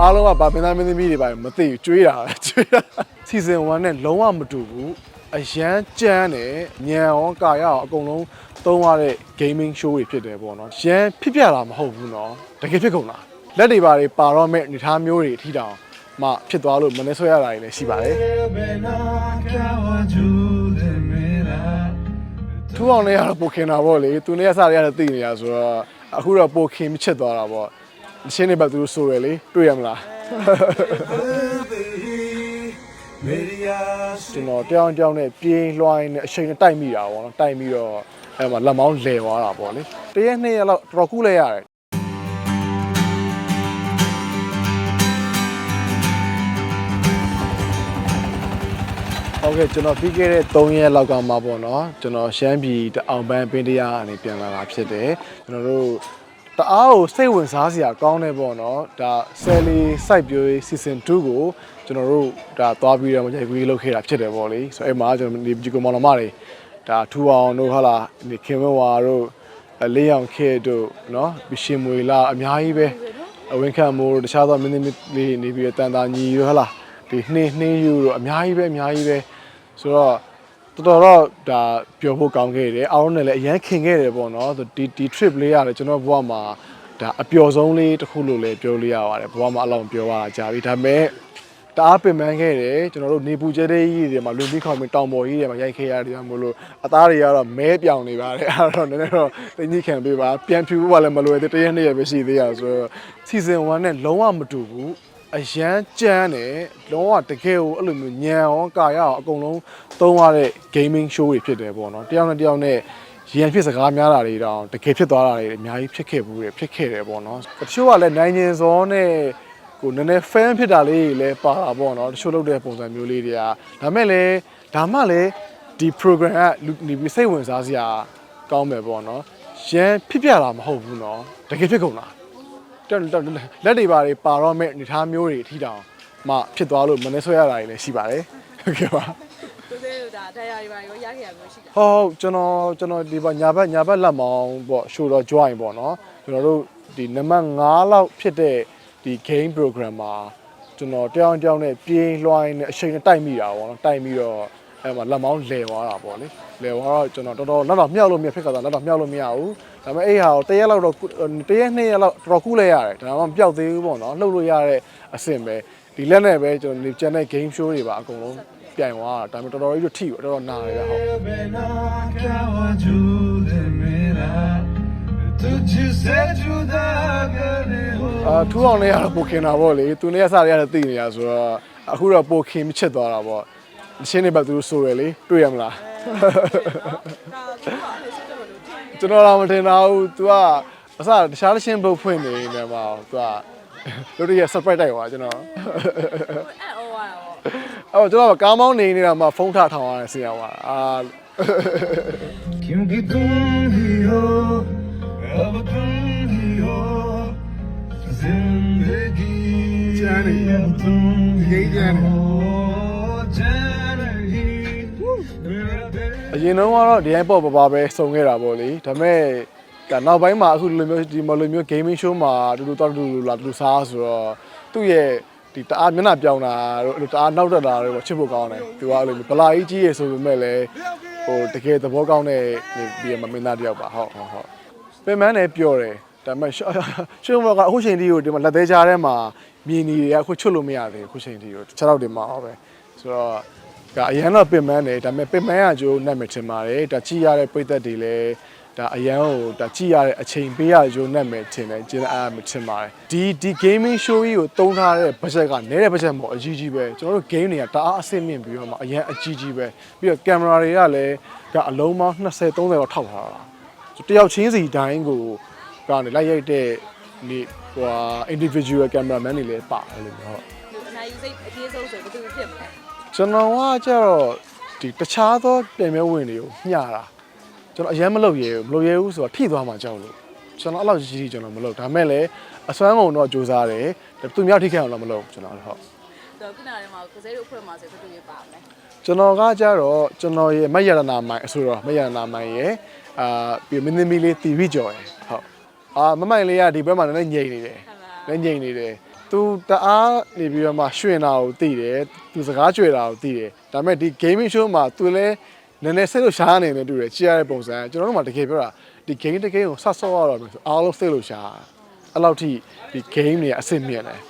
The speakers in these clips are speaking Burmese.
အားလုံးကဗာမင်းသားမင်းသမီးတွေပါမသိဘူးကျွေးတာပဲကျွေးတာ season 1နဲ့လုံးဝမတူဘူးအရန်ကြမ်းတယ်ညံရောကာရရောအကုန်လုံးသုံးရတဲ့ gaming show တွေဖြစ်တယ်ပေါ့နော်ရန်ဖြစ်ပြတာမဟုတ်ဘူးနော်တကယ်ဖြစ်ကုန်တာလက်တွေပါတွေပါတော့မဲ့အနေထားမျိုးတွေအထီတောင်မှဖြစ်သွားလို့မနေဆွဲရတာတွေလည်းရှိပါတယ်ထူအောင်လည်းရတော့ပိုခင်တာပေါ့လေသူနဲ့ရစားရတဲ့သိနေရဆိုတော့အခုတော့ပိုခင်မချစ်သွားတာပေါ့ ရှင်းနေဘက်သူတို့ဆိုရလေတွေ့ရမလားကျွန်တော်တောင်းတောင်းနဲ့ပြင်းလွှိုင်းနဲ့အချိန်နဲ့တိုက်မိတာပေါ့နော်တိုက်ပြီးတော့အဲမှာလက်မောင်းလဲသွားတာပေါ့လေတရက်နှစ်ရက်လောက်တော်တော်ကူးလဲရတယ်ဟုတ်ကဲ့ကျွန်တော်ပြီးခဲ့တဲ့3ရက်လောက်ကမှပေါ့နော်ကျွန်တော်ရှမ်းပြည်တအောင်ပန်းပင်းတရားအနေပြန်လာတာဖြစ်တယ်ကျွန်တော်တို့ တအားကိုစိတ်ဝင်စားစရာကောင်းတယ်ပေါ့နော်ဒါဆယ်လီ site ပြိုး season 2ကိုကျွန်တော်တို့ဒါသွားပြီးတော့ရိုက်ကူးလုပ်ခဲ့တာဖြစ်တယ်ပေါ့လေဆိုတော့အဲ့မှာကျွန်တော်ဒီဂျီကိုမောင်နှမတွေဒါထူအောင်တို့ဟာလာဒီခင်မဝါတို့အလေးအောင်ခဲတို့နော်ဘရှင်မွေလာအများကြီးပဲအဝင်ခံမိုးတို့တခြားသောမင်းသမီးလေးနေပြီးတော့တန်တာညီတို့ဟာလာဒီနှင်းနှင်းယူတို့အများကြီးပဲအများကြီးပဲဆိုတော့ တော်တော်တော့ဒါပြောဖို့ကောင်းခဲ့တယ်အားလုံးနဲ့လည်းအရန်ခင်ခဲ့တယ်ပေါ့နော်ဒီဒီ trip လေးရတယ်ကျွန်တော်ဘဝမှာဒါအပျော်ဆုံးလေးတစ်ခုလို့လည်းပြောလို့ရပါတယ်ဘဝမှာအလောက်ပြောရတာကြာပြီဒါပေမဲ့တအားပင်ပန်းခဲ့တယ်ကျွန်တော်တို့နေပူကျဲတဲ့ကြီးတွေမှာလူပြီးခေါင်ပြီးတောင်ပေါ်ကြီးတွေမှာရိုက်ခဲ့ရတယ်ကြောင့်မို့လို့အသားတွေကတော့မဲပြောင်နေပါတယ်အဲ့တော့နည်းနည်းတော့တင်းကြီးခံပေးပါပြန်ဖြူဖို့ကလည်းမလွယ်သေးတရက်နှစ်ရက်ပဲရှိသေးရဆိုတော့ season 1နဲ့လုံးဝမတူဘူး အရန်ကြမ်းတယ်လုံးဝတကယ်ကိုအဲ့လိုမျိုးညံရောကာရရောအကုန်လုံးသုံးရတဲ့ gaming show တွေဖြစ်တယ်ပေါ့နော်တယောက်နဲ့တယောက်နဲ့ရန်ဖြစ်စကားများတာတွေတောင်တကယ်ဖြစ်သွားတာတွေအများကြီးဖြစ်ခဲ့ဘူးတွေဖြစ်ခဲ့တယ်ပေါ့နော်တချို့ကလည်းနိုင်ညင်စောနဲ့ကိုနည်းနည်း fan ဖြစ်တာလေးတွေလည်းပါတာပေါ့နော်တချို့လုပ်တဲ့ပုံစံမျိုးလေးတွေကဒါမဲ့လည်းဒါမှလည်းဒီ program ကလူနေပြီးစိတ်ဝင်စားစရာကောင်းမယ်ပေါ့နော်ရန်ဖြစ်ပြတာမဟုတ်ဘူးနော်တကယ်ဖြစ်ကုန်တာတက်တက် လက်တွေပါတွေပါတော့မဲ့အနေထားမျိုးတွေအထီတောင်မှဖြစ်သွားလို့မနေဆွဲရတာတွေလည်းရှိပါတယ်ဟုတ်ကဲ့ပါသူသေးတို့ဒါတရားရီပါရောရခဲ့ရမျိုးရှိတာဟုတ်ဟုတ်ကျွန်တော်ကျွန်တော်ဒီပါညာဘက်ညာဘက်လက်မောင်းပေါ့ show တော့ join ပေါ့နော်ကျွန်တော်တို့ဒီနံပါတ်5လောက်ဖြစ်တဲ့ဒီ game program မှာကျွန်တော်တယောက်တယောက်နဲ့ပြင်းလွှိုင်းနဲ့အချိန်နဲ့တိုက်မိတာပေါ့နော်တိုက်ပြီးတော့ အဲမှာလက်မောင်းလဲသွားတာပေါ့လေလဲသွားတော့ကျွန်တော်တော်တော်နောက်တော့မြောက်လို့မရဖြစ်ခါတော့နောက်တော့မြောက်လို့မရဘူးဒါပေမဲ့အဲ့ဟာကိုတရက်လောက်တော့တရက်နှစ်ရက်လောက်တော်တော်ကူးလဲရတယ်ဒါမှမပျောက်သေးဘူးပေါ့နော်လှုပ်လို့ရတဲ့အဆင့်ပဲဒီလက်နဲ့ပဲကျွန်တော်ကျန်တဲ့ game show တွေပါအကုန်လုံးပြိုင်သွားတာဒါပေမဲ့တော်တော်ကြီးတော့ထိတော်တော်နာတယ်ဗျဟုတ်အာထူအောင်လည်းရတော့ပိုခင်တာပေါ့လေသူနဲ့ရစားရတဲ့သိနေရဆိုတော့အခုတော့ပိုခင်မချစ်သွားတာပေါ့ ရှင်းနေဘက်သူတို့ဆိုရလေတွေ့ရမလား ဒါသူကအဲ့စစ်တယ်လို့ထင် ကျွန်တော်တော့မထင်တော့ဘူး तू ကအစတခြားတစ်ရှင်းဘုတ်ဖွင့်နေနေမှာ तू ကတို့တွေရ surprise တိုက်သွားကျွန်တော် အဲ့အော်ရတော့ အဲ့တော့ကျွန်တော်ကားမောင်းနေနေတာမှာဖုန်းထထောင်ရတဲ့ဆရာကအာ क्योंकि तुम ही हो अब तुम ही हो जिंदगी जाने। अब तुम ही यही जाने। အရင်တုန်းကတော့ဒီတိုင်းပေါ့ပပါပဲစုံခဲ့တာပေါ့လေဒါပေမဲ့ကနောက်ပိုင်းမှာအခုဒီလိုမျိုးဒီမလိုမျိုး gaming show မှာတူတူတော့တူတူလာတူတူစားဆိုတော့သူ့ရဲ့ဒီတအားမျက်နှာပြောင်းတာတို့တအားနောက်တက်တာတို့ချစ်ဖို့ကောင်းတယ်သူကအဲ့လိုဗလာကြီးကြီးရယ်ဆိုပေမဲ့လည်းဟိုတကယ်သဘောကောင်းတဲ့ဒီမမင်းသားတယောက်ပါဟုတ်ဟုတ်ဟုတ်ပင်မန်းလည်းပြောတယ်ဒါပေမဲ့ရှင်ဘောကအခုချိန်ထိကိုဒီမှာလက်သေးချားထဲမှာမြည်နေရအခုချွတ်လို့မရသေးဘူးအခုချိန်ထိကိုတခြားတော့ဒီမှာဟောပဲဆိုတော့ ဒါအရန်တော့ပင်ပန်းတယ်ဒါပေမဲ့ပင်ပန်းရကြိုးနဲ့မထင်ပါတယ်ဒါကြည့်ရတဲ့ပိသက်တွေလည်းဒါအရန်ကိုဒါကြည့်ရတဲ့အချိန်ပေးရကြိုးနဲ့မထင်တယ်ကျင်းအားမထင်ပါတယ်ဒီဒီ gaming show ကြီးကိုတုံးထားတဲ့ budget ကနည်းတဲ့ budget မဟုတ်အကြီးကြီးပဲကျွန်တော်တို့ game တွေကတအားအဆင့်မြင့်ပြီးတော့မှအရန်အကြီးကြီးပဲပြီးတော့ camera တွေကလည်းဒါအလုံးပေါင်း20 30လောက်ထောက်ထားတာတယောက်ချင်းစီတိုင်းကိုကနေလိုက်ရိုက်တဲ့ဒီဟို individual cameraman တွေလည်းပါတယ်လို့ဟုတ်လူအနာယူစိတ်အပြေဆုံးဆိုဘယ်သူဖြစ်မလဲ ကျွန်တော်ကကြတော့ဒီတခြားသောပြင်မဲဝင်တွေကိုမျှတာကျွန်တော်အရင်မလုပ်ရဲဘူးမလုပ်ရဲဘူးဆိုတော့ထိသွားမှကြောက်လို့ကျွန်တော်အဲ့လောက်ကြီးကြီးကျွန်တော်မလုပ်ဒါမဲ့လည်းအစွမ်းကုန်တော့စူးစမ်းတယ်သူမြောက်ထိခိုက်အောင်တော့မလုပ်ကျွန်တော်ဟုတ်တော့ခုနကတည်းကကိုစဲတို့ဖွဲ့မှာဆိုဘယ်သူရေးပါမလဲကျွန်တော်ကကြတော့ကျွန်တော်ရဲ့မယရနာမိုင်အဆိုတော့မယရနာမိုင်ရဲ့အာပြီးမင်းသမီးလေးတီဗီကျော်ရဲ့ဟုတ်အာမမိုင်လေးကဒီဘက်မှာလည်းငြိမ်နေတယ်ဟုတ် လားလည်းငြိမ်နေတယ်သူတအားနေပြီးတော့မှရွှင်တာကိုသိတယ်သူစကားကြွယ်တာကိုသိတယ်ဒါပေမဲ့ဒီ gaming show မှာသူလည်းနည်းနည်းစိတ်လို့ရှားနေတယ်တူတယ်ကြည့်ရတဲ့ပုံစံကျွန်တော်တို့မှတကယ်ပြောတာဒီ game တစ် game ကိုဆက်ဆော့ရတော့မယ်ဆိုအားလုံးစိတ်လို့ရှားတာအဲ့လောက်ထိဒီ game တွေကအဆင့်မြင့်တယ်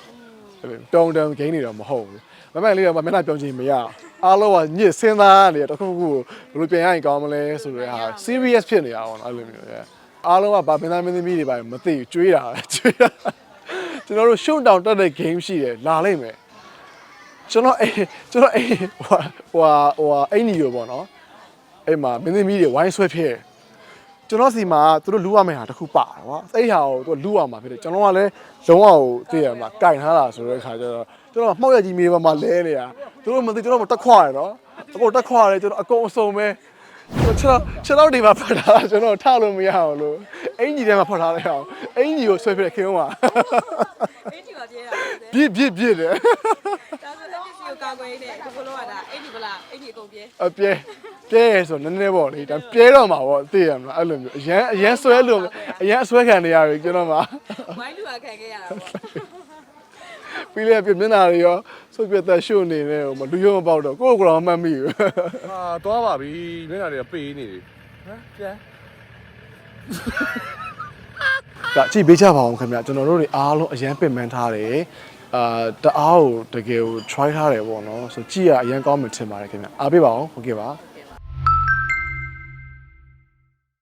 တုံတုံ game တွေတော့မဟုတ်ဘူးမမလေးတော့မျက်နှာပြောင်းချင်မရအောင်အားလုံးကညစ်စင်းသားနေတခုခုကိုဘယ်လိုပြန်ရရင်ကောင်းမလဲဆိုတော့ဟာ serious ဖြစ်နေတာပေါ့နော်အဲ့လိုမျိုးပဲအားလုံးကဗာမင်းသားမင်းသမီးတွေပါမသိဘူးကြွေးတာကြွေးတာ ကျွန်တော်တို့ shoot down တက်တဲ့ game ရှိတယ်လာလိုက်မယ်ကျွန်တော်အေးကျွန်တော်အေးဟိုဟိုဟိုအိမ်ကြီးရောပေါ့နော်အဲ့မှာမင်းသမီးတွေဝိုင်းဆွဲဖြစ်ကျွန်တော်စီမှာသူတို့လူရမယ့်ဟာတစ်ခုပါတာကွာအဲ့ဟာကိုသူလူရမှာဖြစ်တယ်ကျွန်တော်ကလည်းလုံးဝကိုသိရမှာကင်ထားတာဆိုတဲ့ခါကျတော့ကျွန်တော်မှောက်ရကြီးမြေပေါ်မှာလဲနေတာသူတို့မသိကျွန်တော်တက်ခွာရနော်အကုန်တက်ခွာရတယ်ကျွန်တော်အကုန်အစုံပဲ ကျွန်တော်ခြေတော့ဒီမှာဖတ်ထားတာကျွန်တော်ထလို့မရအောင်လို့အင်ကြီးထဲမှာဖတ်ထားလိုက်အောင်အင်ကြီးကိုဆွဲပြတဲ့ခင်ဗျာအေးဒီပါပြဲတာပဲပြစ်ပြစ်ပြစ်တယ်ဒါဆိုတော့ဒီကိုကာကွယ်နေတယ်ဒီကိုလောကဒါအေးဒီဗလားအေးဒီအကုန်ပြဲအပြဲပြဲဆိုနည်းနည်းပေါ့လေဒါပြဲတော့မှာပေါ့သိရမလားအဲ့လိုမျိုးအရန်အရန်ဆွဲလို့အရန်အဆွဲခံနေရပြီကျွန်တော်မှာဝိုင်းလူကခံခဲ့ရတာပေါ့ ပြီးလေပြမျက်နှာတွေရောဆုပ်ပြတ်သက်ရှုပ်နေတယ်ဟိုမလူရောမပေါက်တော့ကိုယ့်ကိုယ်ကတော့မမှတ်မိဘူးဟာသွားပါပြီမျက်နှာတွေကပေးနေတယ်ဟမ်ပြန်ဒါကြည့်ပေးကြပါအောင်ခင်ဗျကျွန်တော်တို့တွေအားလုံးအရန်ပင်ပန်းထားတယ်အာတအားကိုတကယ်ကို try ထားတယ်ပေါ့နော်ဆိုကြည့်ရအရန်ကောင်းမှထင်ပါတယ်ခင်ဗျအားပေးပါအောင်ဟုတ်ကဲ့ပါ